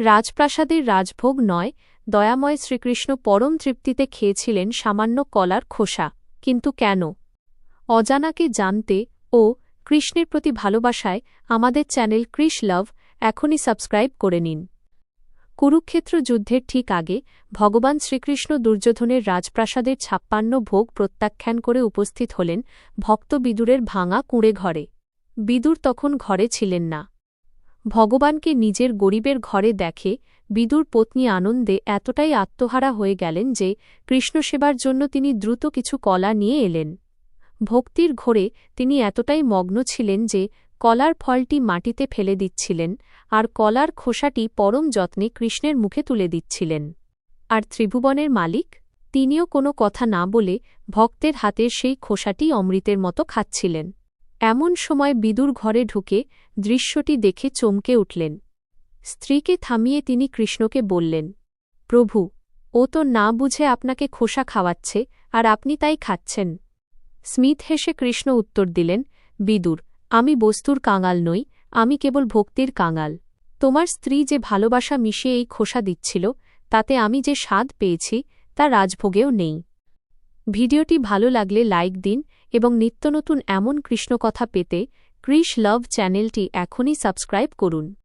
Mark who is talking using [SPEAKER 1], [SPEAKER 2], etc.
[SPEAKER 1] রাজপ্রাসাদের রাজভোগ নয়, দয়াময় শ্রীকৃষ্ণ পরম তৃপ্তিতে খেয়েছিলেন সামান্য কলার খোসা। কিন্তু কেন? অজানাকে জানতে ও কৃষ্ণের প্রতি ভালোবাসায় আমাদের চ্যানেল কৃষ লাভ এখনই সাবস্ক্রাইব করে নিন। কুরুক্ষেত্র যুদ্ধের ঠিক আগে ভগবান শ্রীকৃষ্ণ দুর্যোধনের রাজপ্রাসাদের ছাপ্পান্ন ভোগ প্রত্যাখ্যান করে উপস্থিত হলেন ভক্ত বিদুরের ভাঙা কুঁড়ে ঘরে। বিদুর তখন ঘরে ছিলেন না। ভগবানকে নিজের গরিবের ঘরে দেখে বিদুর পত্নী আনন্দে এতটাই আত্মহারা হয়ে গেলেন যে কৃষ্ণসেবার জন্য তিনি দ্রুত কিছু কলা নিয়ে এলেন। ভক্তির ঘোরে তিনি এতটাই মগ্ন ছিলেন যে কলার ফলটি মাটিতে ফেলে দিচ্ছিলেন আর কলার খোসাটি পরম যত্নে কৃষ্ণের মুখে তুলে দিচ্ছিলেন। আর ত্রিভুবনের মালিক? তিনিও কোনো কথা না বলে ভক্তের হাতের সেই খোসাটি অমৃতের মতো খাচ্ছিলেন। এমন সময় বিদুর ঘরে ঢুকে দৃশ্যটি দেখে চমকে উঠলেন। স্ত্রীকে থামিয়ে তিনি কৃষ্ণকে বললেন, প্রভু, ও তো না বুঝে আপনাকে খোসা খাওয়াচ্ছে আর আপনি তাই খাচ্ছেন স্মিথ হেসে কৃষ্ণ উত্তর দিলেন, বিদুর, আমি বস্তুর কাঙাল নই, আমি কেবল ভক্তির কাঙাল। তোমার স্ত্রী যে ভালোবাসা মিশিয়ে এই খোসা দিচ্ছিল, তাতে আমি যে স্বাদ পেয়েছি, তা রাজভোগেও নেই। ভিডিওটি ভালো লাগলে লাইক দিন এবং নিত্যনতুন এমন কৃষ্ণকথা পেতে কৃষ লাভ চ্যানেলটি এখনই সাবস্ক্রাইব করুন।